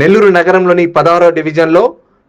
నెల్లూరు నగరంలోని పదహారో డివిజన్లో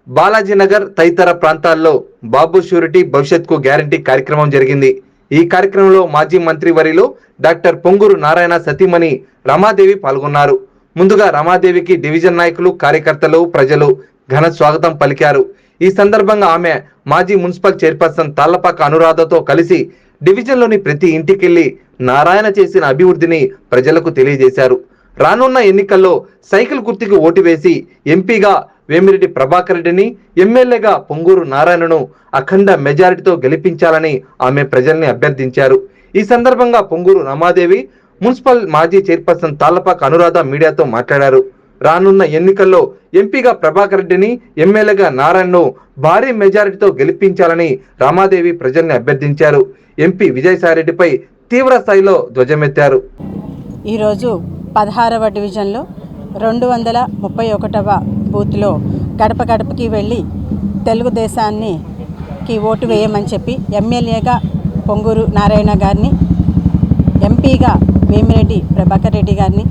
బాలాజీ నగర్ తదితర ప్రాంతాల్లో బాబు షూరిటీ భవిష్యత్కు గ్యారంటీ కార్యక్రమం జరిగింది. ఈ కార్యక్రమంలో మాజీ మంత్రి వరిలో డాక్టర్ పొంగూరు నారాయణ సతీమణి రమాదేవి పాల్గొన్నారు. ముందుగా రమాదేవికి డివిజన్ నాయకులు కార్యకర్తలు ప్రజలు ఘన స్వాగతం పలికారు. ఈ సందర్భంగా ఆమె మాజీ మున్సిపల్ చైర్పర్సన్ తాళ్ళపాక అనురాధతో కలిసి డివిజన్లోని ప్రతి ఇంటికెళ్ళి నారాయణ చేసిన అభివృద్ధిని ప్రజలకు తెలియజేశారు. రానున్న ఎన్నికల్లో సైకిల్ గుర్తుకు ఓటు వేసి ఎంపీగా వేమిరెడ్డి ప్రభాకర్ రెడ్డిని ఎమ్మెల్యేగా పొంగూరు నారాయణను అఖండ మెజారిటీతో గెలిపించాలని ఆమె ప్రజల్ని అభ్యర్థించారు. ఈ సందర్భంగా పొంగూరు రమాదేవి మున్సిపల్ మాజీ చైర్పర్సన్ తాళ్ళపాక అనురాధ మీడియాతో మాట్లాడారు. రానున్న ఎన్నికల్లో ఎంపీగా ప్రభాకర్ రెడ్డిని ఎమ్మెల్యేగా నారాయణను భారీ మెజారిటీతో గెలిపించాలని రామాదేవి ప్రజల్ని అభ్యర్థించారు. ఎంపీ విజయసాయిరెడ్డిపై తీవ్ర స్థాయిలో ధ్వజమెత్తారు. ఈరోజు పదహారవ డివిజన్లో రెండు వందల ముప్పై ఒకటవ బూత్లో గడప గడపకి వెళ్ళి తెలుగుదేశాన్నికి ఓటు వేయమని చెప్పి ఎమ్మెల్యేగా పొంగూరు నారాయణ గారిని ఎంపీగా వేమిరెడ్డి ప్రభాకర్ రెడ్డి గారిని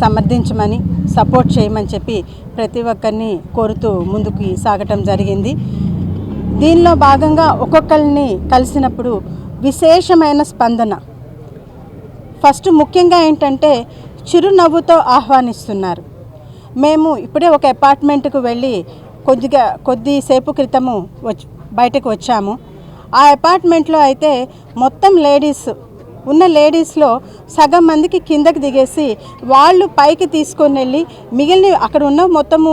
సమర్థించమని సపోర్ట్ చేయమని చెప్పి ప్రతి ఒక్కరిని కోరుతూ ముందుకు సాగటం జరిగింది. దీనిలో భాగంగా ఒక్కొక్కరిని కలిసినప్పుడు విశేషమైన స్పందన ఫస్ట్ ముఖ్యంగా ఏంటంటే చిరునవ్వుతో ఆహ్వానిస్తున్నారు. మేము ఇప్పుడే ఒక అపార్ట్మెంట్కు వెళ్ళి కొద్దిగా కొద్దిసేపు క్రితము వచ్చి బయటకు వచ్చాము. ఆ అపార్ట్మెంట్లో అయితే మొత్తం లేడీస్ ఉన్న లేడీస్లో సగం మందికి కిందకి దిగేసి వాళ్ళు పైకి తీసుకొని వెళ్ళి మిగిలిన అక్కడ ఉన్న మొత్తము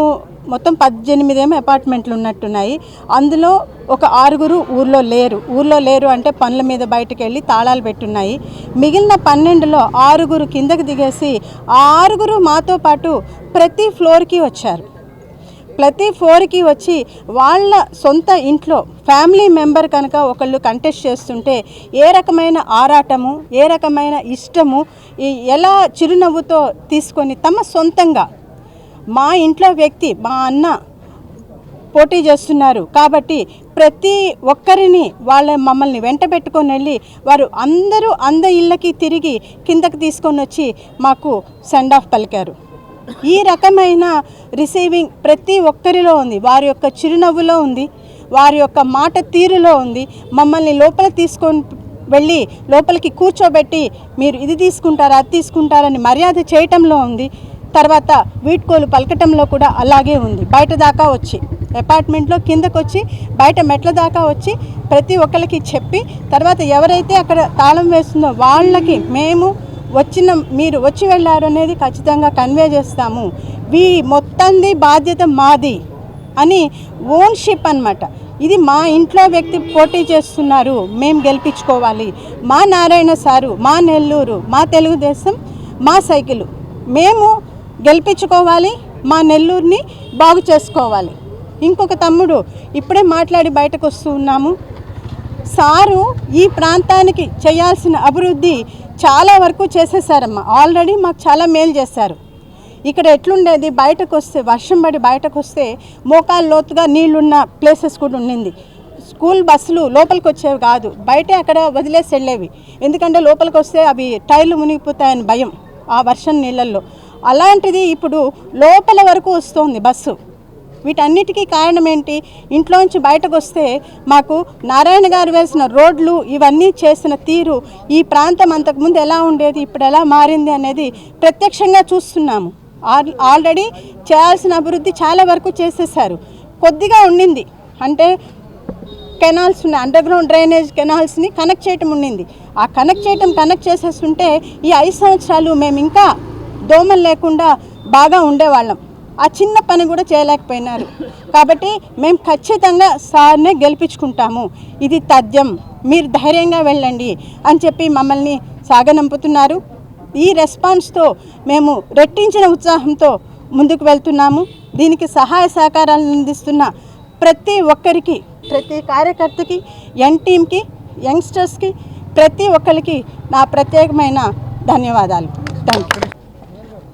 మొత్తం పద్దెనిమిది ఏమో అపార్ట్మెంట్లు ఉన్నట్టున్నాయి. అందులో ఒక ఆరుగురు ఊర్లో లేరు. ఊర్లో లేరు అంటే పనుల మీద బయటకు వెళ్ళి తాళాలు పెట్టున్నాయి. మిగిలిన పన్నెండులో ఆరుగురు కిందకు దిగేసి ఆ ఆరుగురు మాతో పాటు ప్రతి ఫ్లోర్కి వచ్చారు. ప్రతి ఫ్లోర్కి వచ్చి వాళ్ళ సొంత ఇంట్లో ఫ్యామిలీ మెంబర్ కనుక ఒకళ్ళు కంటెస్ట్ చేస్తుంటే ఏ రకమైన ఆరాటము ఏ రకమైన ఇష్టము ఈ ఎలా చిరునవ్వుతో తీసుకొని తమ సొంతంగా మా ఇంట్లో వ్యక్తి మా అన్న పోటీ చేస్తున్నారు. కాబట్టి ప్రతి ఒక్కరిని వాళ్ళ మమ్మల్ని వెంట పెట్టుకొని వెళ్ళి వారు అందరూ అంద ఇళ్ళకి తిరిగి కిందకి తీసుకొని వచ్చి మాకు సెండ్ ఆఫ్ పలికారు. ఈ రకమైన రిసీవింగ్ ప్రతి ఒక్కరిలో ఉంది. వారి యొక్క చిరునవ్వులో ఉంది. వారి యొక్క మాట తీరులో ఉంది. మమ్మల్ని లోపల తీసుకొని వెళ్ళి లోపలికి కూర్చోబెట్టి మీరు ఇది తీసుకుంటారా అది తీసుకుంటారని మర్యాద చేయటంలో ఉంది. తర్వాత వీట్కోలు పలకటంలో కూడా అలాగే ఉంది. బయట దాకా వచ్చి అపార్ట్మెంట్లో కిందకు వచ్చి బయట మెట్ల దాకా వచ్చి ప్రతి ఒక్కరికి చెప్పి తర్వాత ఎవరైతే అక్కడ తాళం వేస్తుందో వాళ్ళకి మేము వచ్చిన మీరు వచ్చి వెళ్ళారు అనేది ఖచ్చితంగా కన్వే చేస్తాము. వీ మొత్తంది బాధ్యత మాది అని ఓన్షిప్ అన్నమాట. ఇది మా ఇంట్లో వ్యక్తి పోటీ చేస్తున్నారు మేము గెలిపించుకోవాలి. మా నారాయణ సారు మా నెల్లూరు మా తెలుగుదేశం మా సైకిలు. మేము గెలిపించుకోవాలి మా నెల్లూరుని బాగు చేసుకోవాలి. ఇంకొక తమ్ముడు ఇప్పుడే మాట్లాడి బయటకు వస్తూ ఉన్నాము. సారు ఈ ప్రాంతానికి చేయాల్సిన అభివృద్ధి చాలా వరకు చేసేసారమ్మా. ఆల్రెడీ మాకు చాలా మేలు చేశారు. ఇక్కడ ఎట్లుండేది? బయటకు వస్తే వర్షం పడి బయటకు వస్తే మోకాలు లోతుగా నీళ్ళున్న ప్లేసెస్ కూడా ఉండింది. స్కూల్ బస్సులు లోపలికి వచ్చేవి కాదు. బయటే అక్కడ వదిలేసి వెళ్ళేవి. ఎందుకంటే లోపలికి వస్తే అవి టైర్లు మునిగిపోతాయని భయం ఆ వర్షం నీళ్ళల్లో. అలాంటిది ఇప్పుడు లోపల వరకు వస్తుంది బస్సు. వీటన్నిటికీ కారణం ఏంటి ఇంట్లోంచి బయటకు వస్తే మాకు నారాయణ గారు వేసిన రోడ్లు ఇవన్నీ చేసిన తీరు ఈ ప్రాంతం అంతకుముందు ఎలా ఉండేది ఇప్పుడు ఎలా మారింది అనేది ప్రత్యక్షంగా చూస్తున్నాము. ఆల్ ఆల్రెడీ చేయాల్సిన అభివృద్ధి చాలా వరకు చేసేసారు కొద్దిగా ఉండింది. అంటే కెనాల్స్ ఉన్నాయి. అండర్ గ్రౌండ్ డ్రైనేజ్ కెనాల్స్ని కనెక్ట్ చేయటం ఉండింది. ఆ కనెక్ట్ చేయటం కనెక్ట్ చేసేస్తుంటే ఈ ఐదు సంవత్సరాలు మేము ఇంకా దోమలు లేకుండా బాగా ఉండేవాళ్ళం. ఆ చిన్న పని కూడా చేయలేకపోయినారు. కాబట్టి మేము ఖచ్చితంగా సార్నే గెలిపించుకుంటాము. ఇది తథ్యం. మీరు ధైర్యంగా వెళ్ళండి అని చెప్పి మమ్మల్ని సాగనంపుతున్నారు. ఈ రెస్పాన్స్తో మేము రెట్టించిన ఉత్సాహంతో ముందుకు వెళ్తున్నాము. దీనికి సహాయ సహకారాలను అందిస్తున్న ప్రతి ఒక్కరికి ప్రతి కార్యకర్తకి యంగ్ టీమ్కి యంగ్స్టర్స్కి ప్రతి ఒక్కరికి నా ప్రత్యేకమైన ధన్యవాదాలు. థ్యాంక్ యూ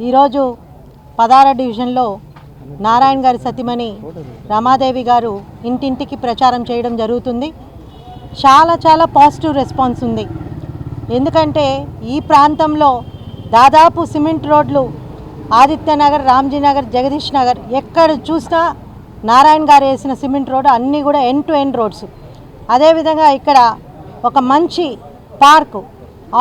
ఈరోజు పదార డివిజన్లో నారాయణ గారి సతీమణి రమాదేవి గారు ఇంటింటికి ప్రచారం చేయడం జరుగుతుంది. చాలా చాలా పాజిటివ్ రెస్పాన్స్ ఉంది. ఎందుకంటే ఈ ప్రాంతంలో దాదాపు సిమెంట్ రోడ్లు ఆదిత్యనగర్ రామ్జీనగర్ జగదీష్ నగర్ ఎక్కడ చూసినా నారాయణ గారు వేసిన సిమెంట్ రోడ్ అన్నీ కూడా ఎండ్ టు ఎండ్ రోడ్స్ అదేవిధంగా ఇక్కడ ఒక మంచి పార్కు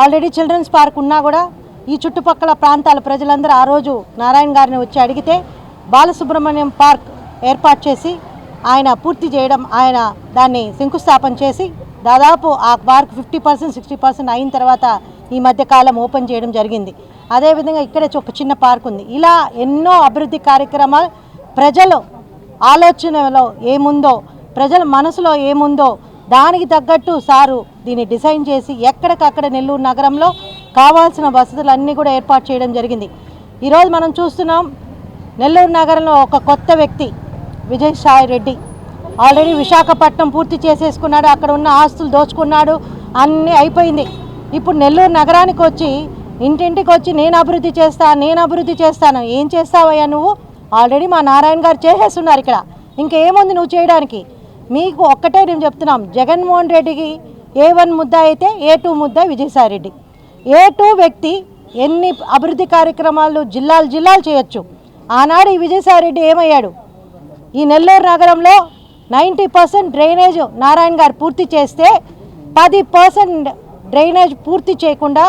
ఆల్రెడీ చిల్డ్రన్స్ పార్క్ ఉన్నా కూడా ఈ చుట్టుపక్కల ప్రాంతాల ప్రజలందరూ ఆ రోజు నారాయణ గారిని వచ్చి అడిగితే బాలసుబ్రహ్మణ్యం పార్క్ ఏర్పాటు చేసి ఆయన పూర్తి చేయడం ఆయన దాన్ని శంకుస్థాపన చేసి దాదాపు ఆ park fifty percent sixty percent అయిన తర్వాత ఈ మధ్యకాలం ఓపెన్ చేయడం జరిగింది. అదేవిధంగా ఇక్కడే ఒక చిన్న పార్క్ ఉంది. ఇలా ఎన్నో అభివృద్ధి కార్యక్రమాలు ప్రజలు ఆలోచనలో ఏముందో ప్రజల మనసులో ఏముందో దానికి తగ్గట్టు సారు దీన్ని డిజైన్ చేసి ఎక్కడికక్కడ నెల్లూరు నగరంలో కావాల్సిన వసతులన్నీ కూడా ఏర్పాటు చేయడం జరిగింది. ఈరోజు మనం చూస్తున్నాం నెల్లూరు నగరంలో ఒక కొత్త వ్యక్తి విజయ్ సాయి రెడ్డి. ఆల్రెడీ విశాఖపట్నం పూర్తి చేసేసుకున్నాడు అక్కడ ఉన్న ఆస్తులు దోచుకున్నాడు అన్నీ అయిపోయింది. ఇప్పుడు నెల్లూరు నగరానికి వచ్చి ఇంటింటికి వచ్చి నేను అభివృద్ధి చేస్తాను నేను అభివృద్ధి చేస్తాను. ఏం చేస్తావయ్యా నువ్వు? ఆల్రెడీ మా నారాయణ గారు చేసేస్తున్నారు ఇక్కడ. ఇంకేముంది నువ్వు చేయడానికి? మీకు ఒక్కటే నేను చెప్తున్నాం జగన్మోహన్ రెడ్డికి ఏ వన్ ముద్ద అయితే ఏ టూ ముద్ద విజయసాయి రెడ్డి. ఏ టూ వ్యక్తి ఎన్ని అభివృద్ధి కార్యక్రమాలు జిల్లాలు జిల్లాలు చేయొచ్చు? ఆనాడు ఈ విజయసాయిరెడ్డి ఏమయ్యాడు? ఈ నెల్లూరు నగరంలో నైంటీ పర్సెంట్ డ్రైనేజ్ నారాయణ గారు పూర్తి చేస్తే పది పర్సెంట్ డ్రైనేజ్ పూర్తి చేయకుండా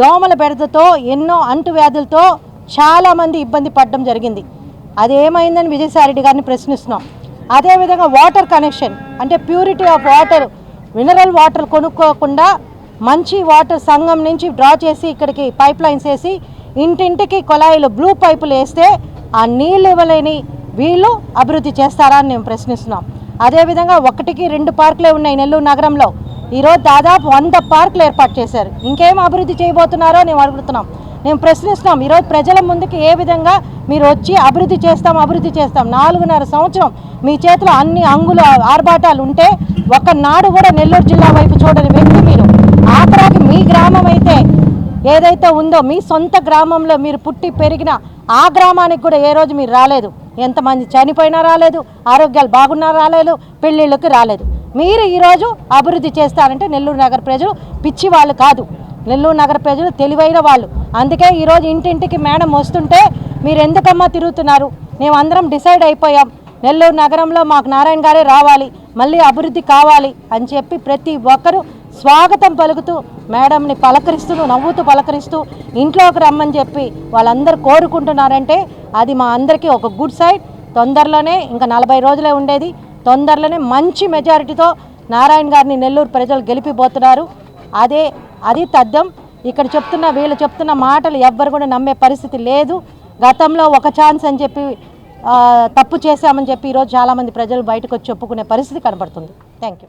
దోమల బెడదతో ఎన్నో అంటువ్యాధులతో చాలామంది ఇబ్బంది పడడం జరిగింది. అది ఏమైందని విజయసాయిరెడ్డి గారిని ప్రశ్నిస్తున్నాం. అదేవిధంగా వాటర్ కనెక్షన్ అంటే purity of water mineral water కొనుక్కోకుండా మంచి వాటర్ సంఘం నుంచి డ్రా చేసి ఇక్కడికి పైప్ లైన్స్ వేసి ఇంటింటికి కొలాయిలు బ్లూ పైపులు వేస్తే ఆ నీళ్ళు ఇవ్వలేని వీళ్ళు అభివృద్ధి చేస్తారా అని మేము ప్రశ్నిస్తున్నాం. అదేవిధంగా ఒకటికి రెండు పార్కులే ఉన్నాయి నెల్లూరు నగరంలో. ఈరోజు దాదాపు వంద పార్కులు ఏర్పాటు చేశారు. ఇంకేం అభివృద్ధి చేయబోతున్నారో మేము అడుగుతున్నాం. మేము ప్రశ్నిస్తున్నాం ఈరోజు ప్రజల ముందుకు ఏ విధంగా మీరు వచ్చి అభివృద్ధి చేస్తాం అభివృద్ధి చేస్తాం? నాలుగున్నర సంవత్సరం మీ చేతిలో అన్ని అంగుల ఆర్భాటాలు ఉంటే ఒక్కనాడు కూడా నెల్లూరు జిల్లా వైపు చూడని వ్యక్తి ఆఖరాకి మీ గ్రామం అయితే ఏదైతే ఉందో మీ సొంత గ్రామంలో మీరు పుట్టి పెరిగిన ఆ గ్రామానికి కూడా ఏ రోజు మీరు రాలేదు. ఎంతమంది చనిపోయినా రాలేదు ఆరోగ్యాలు బాగున్నా రాలేదు పెళ్ళిళ్ళకి రాలేదు. మీరు ఈరోజు అభివృద్ధి చేస్తారంటే నెల్లూరు నగర ప్రజలు పిచ్చి వాళ్ళు కాదు. నెల్లూరు నగర ప్రజలు తెలివైన వాళ్ళు. అందుకే ఈరోజు ఇంటింటికి మేడం వస్తుంటే మీరు ఎందుకమ్మా తిరుగుతున్నారు? మేమందరం డిసైడ్ అయిపోయాం. నెల్లూరు నగరంలో మాకు నారాయణ గారే రావాలి మళ్ళీ అభివృద్ధి కావాలి అని చెప్పి ప్రతి ఒక్కరూ స్వాగతం పలుకుతూ మేడంని పలకరిస్తూ నవ్వుతూ పలకరిస్తూ ఇంట్లోకి రమ్మని చెప్పి వాళ్ళందరూ కోరుకుంటున్నారంటే అది మా అందరికీ ఒక గుడ్ సైడ్. తొందరలోనే ఇంకా నలభై రోజులే ఉండేది. తొందరలోనే మంచి మెజారిటీతో నారాయణ గారిని నెల్లూరు ప్రజలు గెలిపిపోతున్నారు. అదే అది తద్దం ఇక్కడ చెప్తున్న వీళ్ళు చెప్తున్న మాటలు ఎవ్వరు కూడా నమ్మే పరిస్థితి లేదు. గతంలో ఒక ఛాన్స్ అని చెప్పి తప్పు చేశామని చెప్పి ఈరోజు చాలామంది ప్రజలు బయటకు వచ్చి చెప్పుకునే పరిస్థితి కనబడుతుంది. Thank you